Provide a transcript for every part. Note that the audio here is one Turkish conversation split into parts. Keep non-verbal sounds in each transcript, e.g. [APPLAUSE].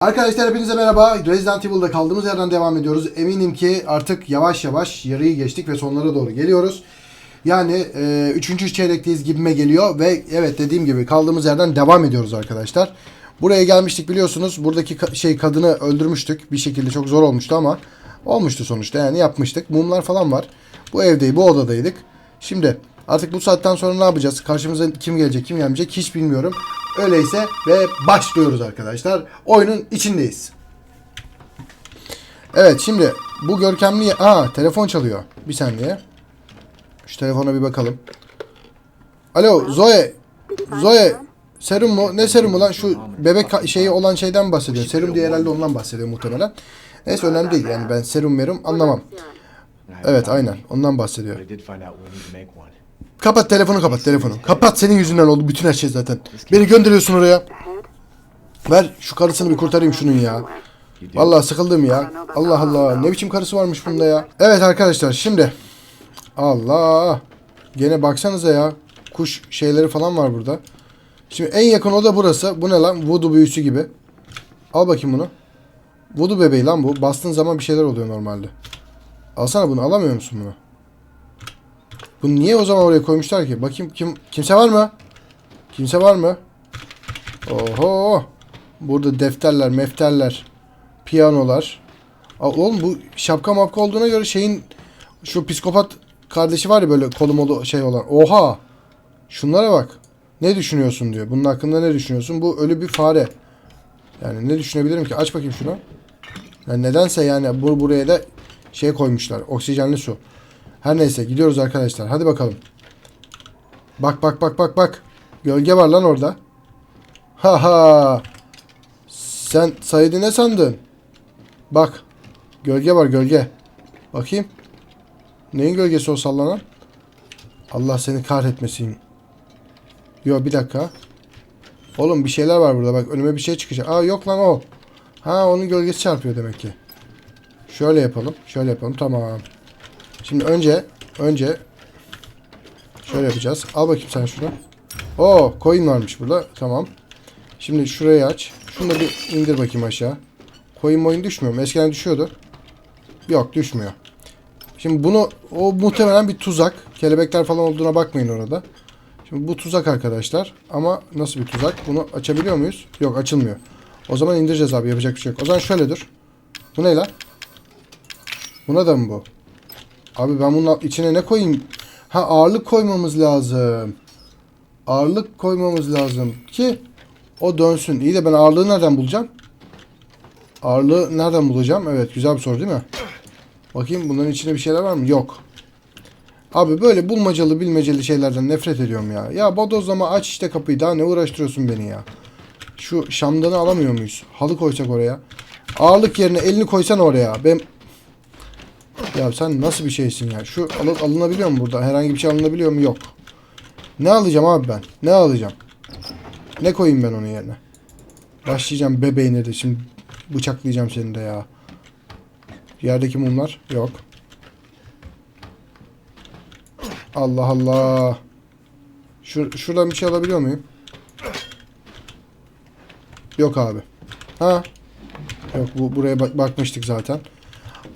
Arkadaşlar hepinize merhaba. Resident Evil'da kaldığımız yerden devam ediyoruz. Eminim ki artık yavaş yavaş yarıyı geçtik ve sonlara doğru geliyoruz. Yani e, üçüncü çeyrekteyiz gibime geliyor ve evet dediğim gibi kaldığımız yerden devam ediyoruz arkadaşlar. Buraya gelmiştik biliyorsunuz. Buradaki ka- şey kadını öldürmüştük. Bir şekilde çok zor olmuştu ama olmuştu sonuçta yani yapmıştık. Mumlar falan var. Bu evdeyi, bu odadaydık. Şimdi artık bu saatten sonra ne yapacağız? Karşımıza kim gelecek, kim gelmeyecek hiç bilmiyorum. Öyleyse ve başlıyoruz arkadaşlar. Oyunun içindeyiz. Evet şimdi bu görkemli... Aa telefon çalıyor. Bir saniye. Şu telefona bir bakalım. Alo Zoe. Zoe. Serum mu? Ne serumu lan? Şu bebek şeyi olan şeyden bahsediyor. Serum diye herhalde ondan bahsediyor muhtemelen. Neyse önemli değil yani ben serum merum anlamam. Evet aynen ondan bahsediyor. Kapat telefonu kapat telefonu. Kapat senin yüzünden oldu bütün her şey zaten. Beni gönderiyorsun oraya. Ver şu karısını bir kurtarayım şunun ya. Vallahi sıkıldım ya. Allah Allah ne biçim karısı varmış bunda ya. Evet arkadaşlar şimdi. Allah. Gene baksanıza ya. Kuş şeyleri falan var burada. Şimdi en yakın oda burası. Bu ne lan? Voodoo büyüsü gibi. Al bakayım bunu. Voodoo bebeği lan bu. Bastığın zaman bir şeyler oluyor normalde. Alsana bunu. Alamıyor musun bunu? Bunu niye o zaman oraya koymuşlar ki? Bakayım kim kimse var mı? Kimse var mı? Oho. Burada defterler, mefterler, piyanolar. Aa, oğlum bu şapka mapka olduğuna göre şeyin şu psikopat kardeşi var ya böyle kolu molu şey olan. Oha. Şunlara bak. Ne düşünüyorsun diyor. Bunun hakkında ne düşünüyorsun? Bu ölü bir fare. Yani ne düşünebilirim ki? Aç bakayım şunu. Yani nedense yani bu buraya da şey koymuşlar. Oksijenli su. Her neyse gidiyoruz arkadaşlar. Hadi bakalım. Bak bak bak bak bak. Gölge var lan orada. Ha ha. Sen Said'i ne sandın? Bak. Gölge var gölge. Bakayım. Neyin gölgesi o sallanan? Allah seni kahretmesin. Yo bir dakika. Oğlum bir şeyler var burada bak önüme bir şey çıkacak. Aa yok lan o. Ha onun gölgesi çarpıyor demek ki. Şöyle yapalım. Şöyle yapalım. Tamam. Şimdi önce önce şöyle yapacağız. Al bakayım sen şunu. Oo, coin varmış burada. Tamam. Şimdi şurayı aç. Şunu da bir indir bakayım aşağı. Coin moin düşmüyor mu? Eskiden düşüyordu. Yok düşmüyor. Şimdi bunu o muhtemelen bir tuzak. Kelebekler falan olduğuna bakmayın orada. Şimdi bu tuzak arkadaşlar. Ama nasıl bir tuzak? Bunu açabiliyor muyuz? Yok açılmıyor. O zaman indireceğiz abi. Yapacak bir şey yok. O zaman şöyle dur. Bu ne lan? Buna da mı bu? Abi ben bunun içine ne koyayım? Ha ağırlık koymamız lazım. Ağırlık koymamız lazım ki o dönsün. İyi de ben ağırlığı nereden bulacağım? Ağırlığı nereden bulacağım? Evet güzel bir soru değil mi? Bakayım bunların içinde bir şeyler var mı? Yok. Abi böyle bulmacalı bilmeceli şeylerden nefret ediyorum ya. Ya bodozlama aç işte kapıyı daha ne uğraştırıyorsun beni ya. Şu şamdanı alamıyor muyuz? Halı koysak oraya. Ağırlık yerine elini koysan oraya. Ben ya sen nasıl bir şeysin ya? Şu al- alınabiliyor mu burada? Herhangi bir şey alınabiliyor mu? Yok. Ne alacağım abi ben? Ne alacağım? Ne koyayım ben onun yerine? Başlayacağım bebeğine de şimdi bıçaklayacağım seni de ya. Yerdeki mumlar yok. Allah Allah. Şur şuradan bir şey alabiliyor muyum? Yok abi. Ha? Yok bu buraya bak bakmıştık zaten.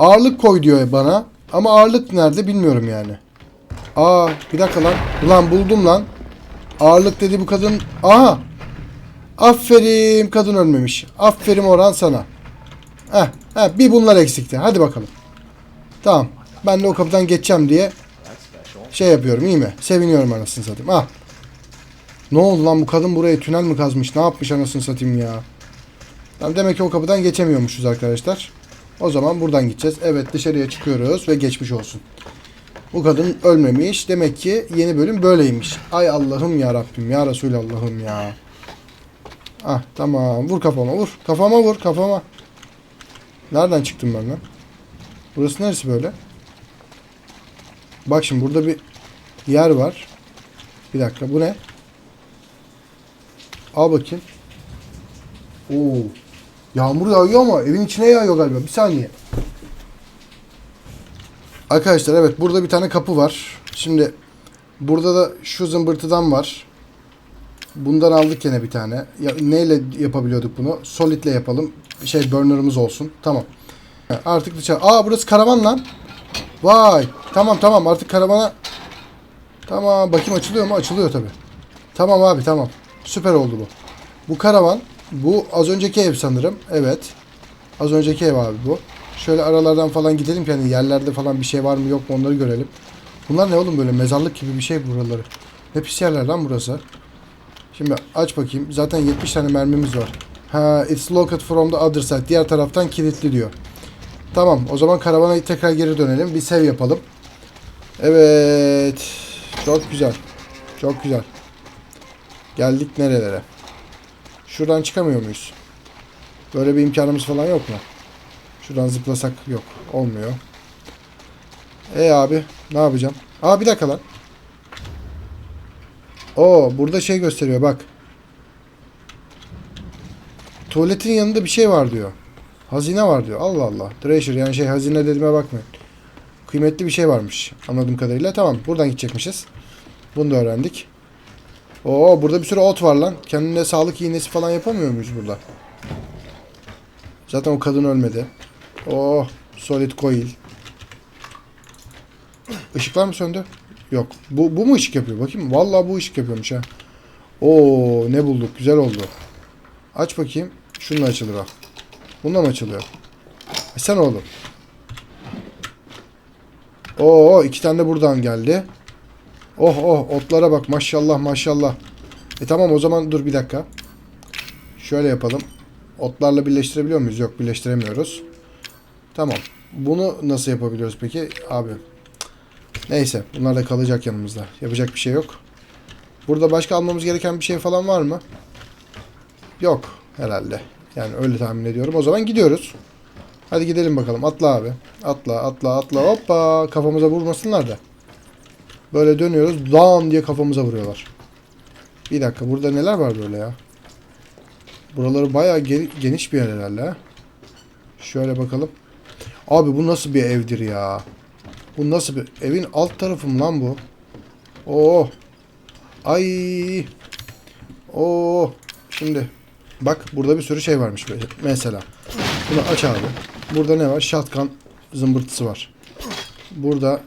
Ağırlık koy diyor bana. Ama ağırlık nerede bilmiyorum yani. Aa bir dakika lan. Ulan buldum lan. Ağırlık dedi bu kadın. Aha. Aferin kadın ölmemiş. Aferin Orhan sana. Heh, heh, bir bunlar eksikti. Hadi bakalım. Tamam. Ben de o kapıdan geçeceğim diye şey yapıyorum iyi mi? Seviniyorum anasını satayım. Ah. Ne oldu lan bu kadın buraya tünel mi kazmış? Ne yapmış anasını satayım ya? Demek ki o kapıdan geçemiyormuşuz arkadaşlar. O zaman buradan gideceğiz. Evet dışarıya çıkıyoruz ve geçmiş olsun. Bu kadın ölmemiş. Demek ki yeni bölüm böyleymiş. Ay Allah'ım ya Rabbim ya Resulallah'ım ya. Ah tamam vur kafama vur. Kafama vur kafama. Nereden çıktım ben lan? Burası neresi böyle? Bak şimdi burada bir yer var. Bir dakika bu ne? Al bakayım. Oo. Yağmur yağıyor ama evin içine yağıyor galiba. Bir saniye. Arkadaşlar evet burada bir tane kapı var. Şimdi burada da şu zımbırtıdan var. Bundan aldık yine bir tane. Ya, neyle yapabiliyorduk bunu? Solid'le yapalım. Şey burner'ımız olsun. Tamam. Artık dışarı. Aa burası karavan lan. Vay. Tamam tamam artık karavana. Tamam bakayım açılıyor mu? Açılıyor tabi. Tamam abi tamam. Süper oldu bu. Bu karavan. Bu az önceki ev sanırım. Evet. Az önceki ev abi bu. Şöyle aralardan falan gidelim ki hani yerlerde falan bir şey var mı yok mu onları görelim. Bunlar ne oğlum böyle mezarlık gibi bir şey buraları. Ne pis yerler lan burası. Şimdi aç bakayım. Zaten 70 tane mermimiz var. Ha, it's locked from the other side. Diğer taraftan kilitli diyor. Tamam, o zaman karavana tekrar geri dönelim. Bir sev yapalım. Evet. Çok güzel. Çok güzel. Geldik nerelere? Şuradan çıkamıyor muyuz? Böyle bir imkanımız falan yok mu? Şuradan zıplasak yok. Olmuyor. E abi, ne yapacağım? Aa bir dakika lan. Oo burada şey gösteriyor bak. Tuvaletin yanında bir şey var diyor. Hazine var diyor. Allah Allah. Treasure yani şey hazine dediğime bakmayın. Kıymetli bir şey varmış. Anladığım kadarıyla. Tamam buradan gidecekmişiz. Bunu da öğrendik. Oo burada bir sürü ot var lan. Kendine sağlık iğnesi falan yapamıyor muyuz burada? Zaten o kadın ölmedi. Oh solid coil. Işıklar mı söndü? Yok. Bu, bu mu ışık yapıyor? Bakayım. Vallahi bu ışık yapıyormuş ha. Oo ne bulduk. Güzel oldu. Aç bakayım. Şununla açılır o. Bununla mı açılıyor? E sen oğlum. Oo iki tane de buradan geldi. Oh oh otlara bak maşallah maşallah. E tamam o zaman dur bir dakika. Şöyle yapalım. Otlarla birleştirebiliyor muyuz? Yok birleştiremiyoruz. Tamam. Bunu nasıl yapabiliyoruz peki? Abi. Neyse. Bunlar da kalacak yanımızda. Yapacak bir şey yok. Burada başka almamız gereken bir şey falan var mı? Yok herhalde. Yani öyle tahmin ediyorum. O zaman gidiyoruz. Hadi gidelim bakalım. Atla abi. Atla atla atla. Hoppa. Kafamıza vurmasınlar da. Böyle dönüyoruz. Dam diye kafamıza vuruyorlar. Bir dakika. Burada neler var böyle ya? Buraları bayağı ge- geniş bir yer herhalde. ha. Şöyle bakalım. Abi bu nasıl bir evdir ya? Bu nasıl bir... Evin alt tarafı mı lan bu? Oo. Ay. Oo. Şimdi. Bak burada bir sürü şey varmış böyle. Mesela. Bunu aç abi. Burada ne var? Shotgun zımbırtısı var. Burada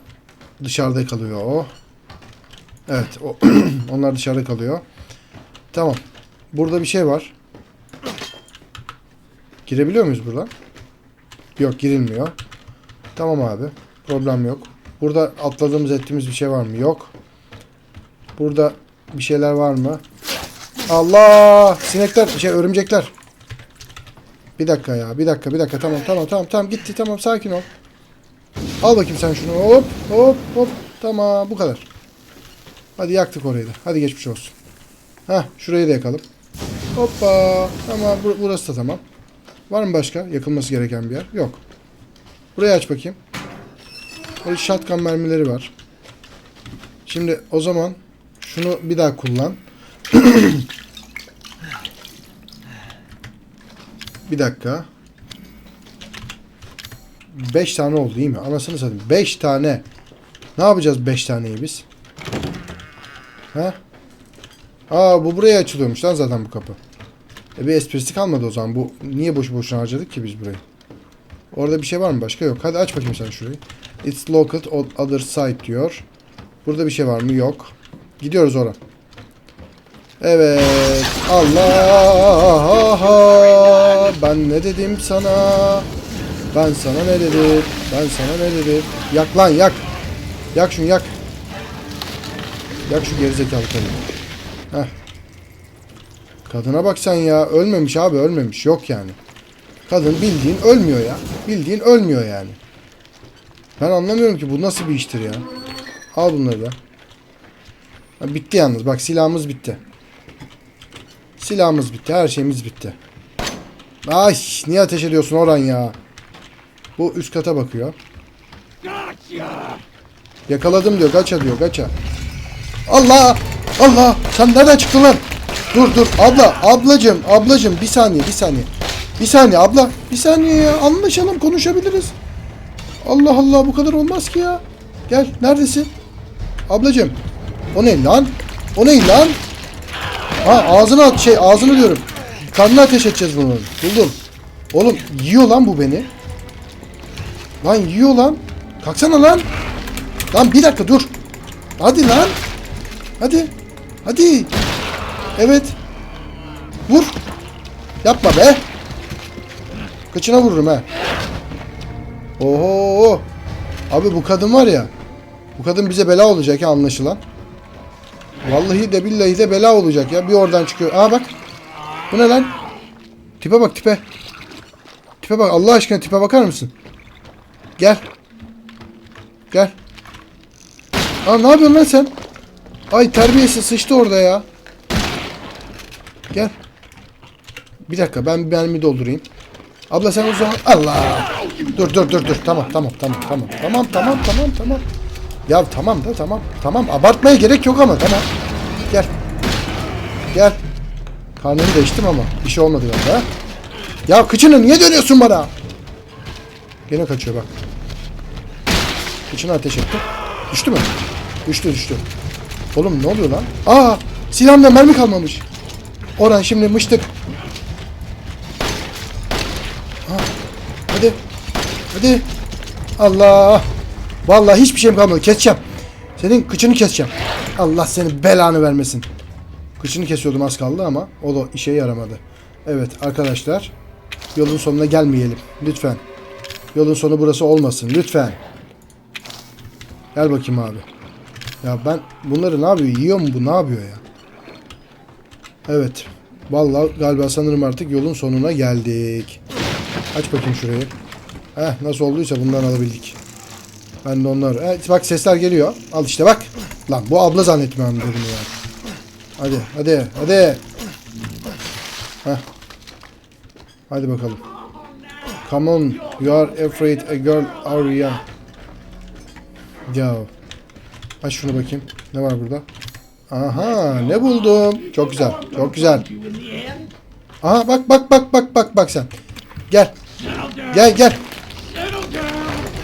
dışarıda kalıyor o. Evet. O [CLEARS THROAT] onlar dışarıda kalıyor. Tamam. Burada bir şey var. Girebiliyor muyuz buradan? Yok girilmiyor. Tamam abi. Problem yok. Burada atladığımız ettiğimiz bir şey var mı? Yok. Burada bir şeyler var mı? Allah! Sinekler, şey örümcekler. Bir dakika ya, bir dakika, bir dakika. Tamam, tamam, tamam, tamam. Gitti, tamam. Sakin ol. Al bakayım sen şunu. Hop, hop, hop. Tamam, bu kadar. Hadi yaktık orayı da. Hadi geçmiş olsun. Hah, şurayı da yakalım. Hoppa. Tamam, bur- burası da tamam. Var mı başka yakılması gereken bir yer? Yok. Burayı aç bakayım. Böyle shotgun mermileri var. Şimdi o zaman şunu bir daha kullan. [CLEARS THROAT] bir dakika. 5 tane oldu değil mi? Anasını satayım. 5 tane. Ne yapacağız 5 taneyi biz? Ha? Aa bu buraya açılıyormuş lan zaten bu kapı. E bir esprisi kalmadı o zaman. Bu niye boşu boşuna harcadık ki biz burayı? Orada bir şey var mı başka? Yok. Hadi aç bakayım sen şurayı. It's located on other side diyor. Burada bir şey var mı? Yok. Gidiyoruz oraya. Evet. Allah. Ben ne dedim sana? Ben sana ne dedim? Ben sana ne dedim? Yak lan yak. Yak şunu yak. Yak şu gerizekalı kadını. Heh. Kadına bak sen ya. Ölmemiş abi ölmemiş. Yok yani. Kadın bildiğin ölmüyor ya. Bildiğin ölmüyor yani. Ben anlamıyorum ki bu nasıl bir iştir ya. Al bunları da. Ha, bitti yalnız. Bak silahımız bitti. Silahımız bitti. Her şeyimiz bitti. Ay niye ateş ediyorsun Orhan ya? Bu üst kata bakıyor. Yakaladım diyor. Gaça diyor. Gaça. Allah! Allah! Sen nereden çıktın lan? Dur dur. Abla. Ablacım. Ablacım. Bir saniye. Bir saniye. Bir saniye abla. Bir saniye ya. Anlaşalım. Konuşabiliriz. Allah Allah. Bu kadar olmaz ki ya. Gel. Neredesin? Ablacım. O ne lan? O ne lan? Ha ağzına at şey ağzını diyorum. Karnına ateş edeceğiz bunu. Buldum. Oğlum yiyor lan bu beni. Lan yiyor lan. Kalksana lan. Lan bir dakika dur. Hadi lan. Hadi. Hadi. Evet. Vur. Yapma be. Kıçına vururum ha. Oho. Abi bu kadın var ya. Bu kadın bize bela olacak ya anlaşılan. Vallahi de billahi de bela olacak ya. Bir oradan çıkıyor. Aa bak. Bu ne lan? Tipe bak tipe. Tipe bak Allah aşkına tipe bakar mısın? Gel. Gel. Aa ne yapıyorsun lan sen? Ay terbiyesiz sıçtı orada ya. Gel. Bir dakika ben bir doldurayım. Abla sen o zaman Allah. Dur dur dur dur. Tamam tamam tamam tamam. Tamam tamam tamam tamam. Ya tamam da tamam. Tamam abartmaya gerek yok ama tamam. Gel. Gel. Karnını değiştim ama bir şey olmadı galiba. Ya kıçını niye dönüyorsun bana? Gene kaçıyor bak. Kıçına ateş ettim. Düştü mü? Düştü düştü. Oğlum ne oluyor lan? Aa silahımda mermi kalmamış. Orhan şimdi mıştık. Ha, hadi. Hadi. Allah. Vallahi hiçbir şeyim kalmadı. Keseceğim. Senin kıçını keseceğim. Allah senin belanı vermesin. Kıçını kesiyordum az kaldı ama o da işe yaramadı. Evet arkadaşlar. Yolun sonuna gelmeyelim. Lütfen. Yolun sonu burası olmasın. Lütfen. Gel bakayım abi. Ya ben bunları ne yapıyor? Yiyor mu bu? Ne yapıyor ya? Evet. Vallahi galiba sanırım artık yolun sonuna geldik. Aç bakayım şurayı. Heh nasıl olduysa bundan alabildik. Ben de onları... Evet, bak sesler geliyor. Al işte bak. Lan bu abla zannetmem dedim ya. Hadi hadi hadi. Heh. Hadi bakalım. Come on. You are afraid a girl are you? Ya. Aç şunu bakayım. Ne var burada? Aha ne buldum. Çok güzel. Çok güzel. Aha bak bak bak bak bak bak sen. Gel. Gel gel.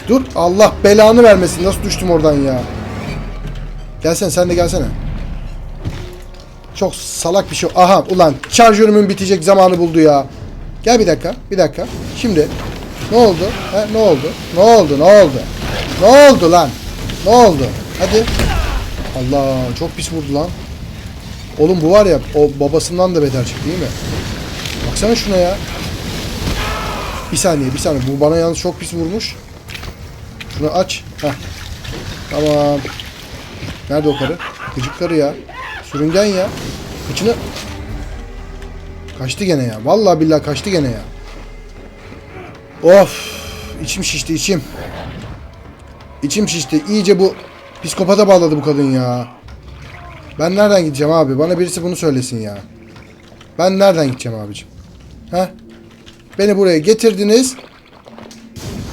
Dur Allah belanı vermesin. Nasıl düştüm oradan ya? Gelsene sen de gelsene. Çok salak bir şey. Aha ulan şarjörümün bitecek zamanı buldu ya. Gel bir dakika. Bir dakika. Şimdi. Ne oldu? He, ne oldu? Ne oldu? Ne oldu? Ne oldu lan? Ne oldu? Hadi. Allah çok pis vurdu lan. Oğlum bu var ya o babasından da beter çıktı değil mi? Baksana şuna ya. Bir saniye bir saniye. Bu bana yalnız çok pis vurmuş. Şunu aç. Heh. Tamam. Nerede o karı? Gıcık karı ya. Sürüngen ya. Kıçını... Kaçtı gene ya. Vallahi billahi kaçtı gene ya. Of. İçim şişti içim. İçim şişti. İyice bu psikopata bağladı bu kadın ya. Ben nereden gideceğim abi? Bana birisi bunu söylesin ya. Ben nereden gideceğim abicim? He? Beni buraya getirdiniz.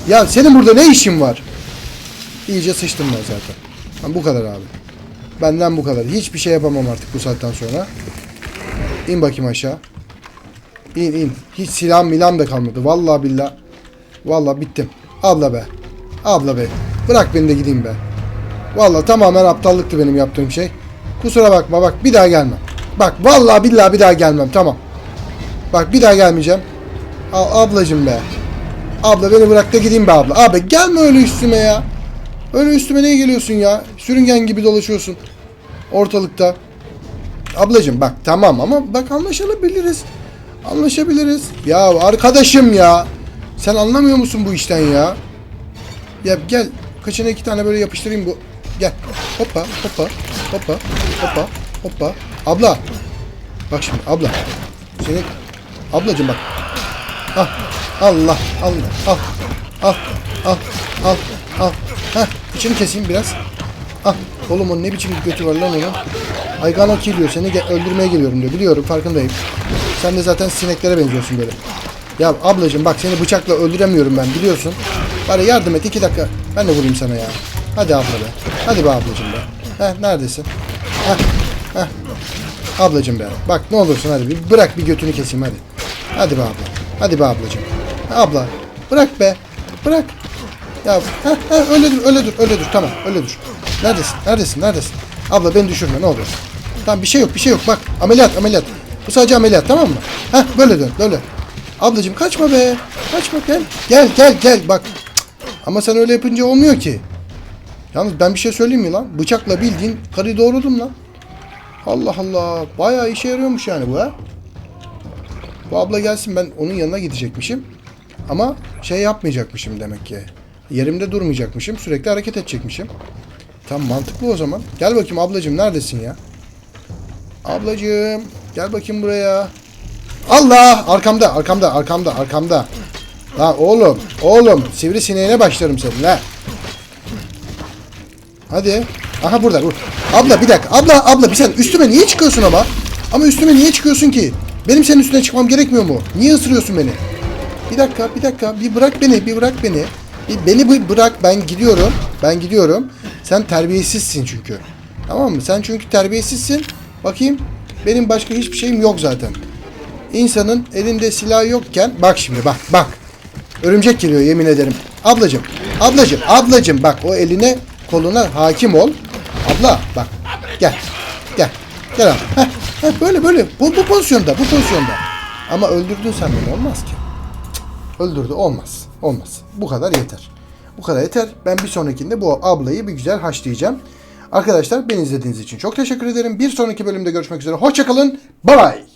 Ya senin burada ne işin var? İyice sıçtım ben zaten. Ha, bu kadar abi. Benden bu kadar. Hiçbir şey yapamam artık bu saatten sonra. İn bakayım aşağı. İn in. Hiç silah milam da kalmadı. Vallahi billah. Vallahi bittim. Abla be. Abla be. Bırak beni de gideyim be. Vallahi tamamen aptallıktı benim yaptığım şey. Kusura bakma bak bir daha gelmem. Bak vallahi billahi bir daha gelmem tamam. Bak bir daha gelmeyeceğim. A- ablacım be. Abla beni bırak da gideyim be abla. Abi gelme öyle üstüme ya. Öyle üstüme niye geliyorsun ya? Sürüngen gibi dolaşıyorsun. Ortalıkta. Ablacım bak tamam ama bak anlaşabiliriz. Anlaşabiliriz. Ya arkadaşım ya. Sen anlamıyor musun bu işten ya? Ya gel. Kaçına iki tane böyle yapıştırayım bu. Gel. Hoppa hoppa hoppa hoppa hoppa. Abla. Bak şimdi abla. Seni ablacım bak. Ah. Allah Allah al al al al al. Heh, içini keseyim biraz. Ah, oğlum o ne biçim bir götü var lan onun. Aygana geliyor seni ge- öldürmeye geliyorum diyor. Biliyorum farkındayım. Sen de zaten sineklere benziyorsun böyle. Ya ablacığım bak seni bıçakla öldüremiyorum ben biliyorsun. Bari yardım et iki dakika. Ben de vurayım sana ya. Hadi abla be. Hadi be ablacığım be. Heh neredesin? Heh heh. Ablacığım be. Bak ne olursun hadi bir bırak bir götünü keseyim hadi. Hadi be abla. Hadi be ablacığım. Abla bırak be. Bırak. Ya heh, heh, öyle dur öyle dur öyle dur tamam öyle dur. Neredesin neredesin neredesin? Abla beni düşürme ne olur. Tamam bir şey yok bir şey yok bak ameliyat ameliyat. Bu sadece ameliyat tamam mı? Heh böyle dön böyle. Ablacığım kaçma be. Kaçma gel. Gel gel gel bak. Ama sen öyle yapınca olmuyor ki. Yalnız ben bir şey söyleyeyim mi lan? Bıçakla bildiğin karıyı doğradın lan. Allah Allah. Bayağı işe yarıyormuş yani bu ha. Bu abla gelsin ben onun yanına gidecekmişim. Ama şey yapmayacakmışım demek ki. Yerimde durmayacakmışım. Sürekli hareket edecekmişim. Tam mantıklı o zaman. Gel bakayım ablacığım neredesin ya? Ablacığım gel bakayım buraya. Allah arkamda arkamda arkamda arkamda. Lan oğlum oğlum sivrisineğine başlarım senin ha. Hadi. Aha burada. Bur. Abla bir dakika. Abla abla bir sen üstüme niye çıkıyorsun ama? Ama üstüme niye çıkıyorsun ki? Benim senin üstüne çıkmam gerekmiyor mu? Niye ısırıyorsun beni? Bir dakika bir dakika. Bir bırak beni bir bırak beni. Bir beni bir bırak ben gidiyorum. Ben gidiyorum. Sen terbiyesizsin çünkü. Tamam mı? Sen çünkü terbiyesizsin. Bakayım. Benim başka hiçbir şeyim yok zaten. İnsanın elinde silah yokken bak şimdi bak bak. Örümcek geliyor yemin ederim. Ablacım, ablacım, ablacım bak o eline koluna hakim ol. Abla bak gel. Gel. Gel abi. Heh, heh, böyle böyle. Bu, bu pozisyonda bu pozisyonda. Ama öldürdün sen beni olmaz ki. Öldürdü olmaz. Olmaz. Bu kadar yeter. Bu kadar yeter. Ben bir sonrakinde bu ablayı bir güzel haşlayacağım. Arkadaşlar beni izlediğiniz için çok teşekkür ederim. Bir sonraki bölümde görüşmek üzere. Hoşçakalın. Bye bye.